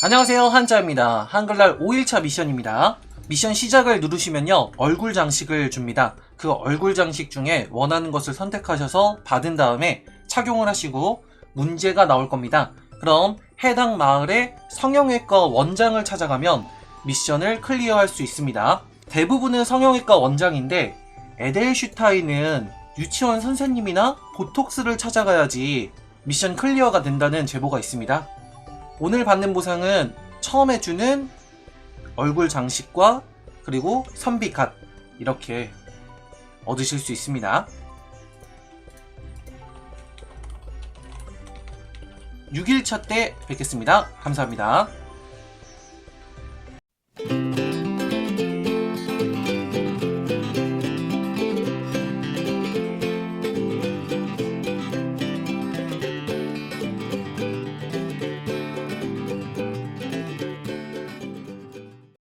안녕하세요 한자입니다. 한글날 5일차 미션입니다. 미션 시작을 누르시면요 얼굴 장식을 줍니다. 그 얼굴 장식 중에 원하는 것을 선택하셔서 받은 다음에 착용을 하시고 문제가 나올 겁니다. 그럼 해당 마을의 성형외과 원장을 찾아가면 미션을 클리어할 수 있습니다. 대부분은 성형외과 원장인데 에델슈타인은 유치원 선생님이나 보톡스를 찾아가야지 미션 클리어가 된다는 제보가 있습니다 오늘 받는 보상은 처음에 주는 얼굴 장식과 그리고 선비 갓 이렇게 얻으실 수 있습니다. 6일차 때 뵙겠습니다. 감사합니다.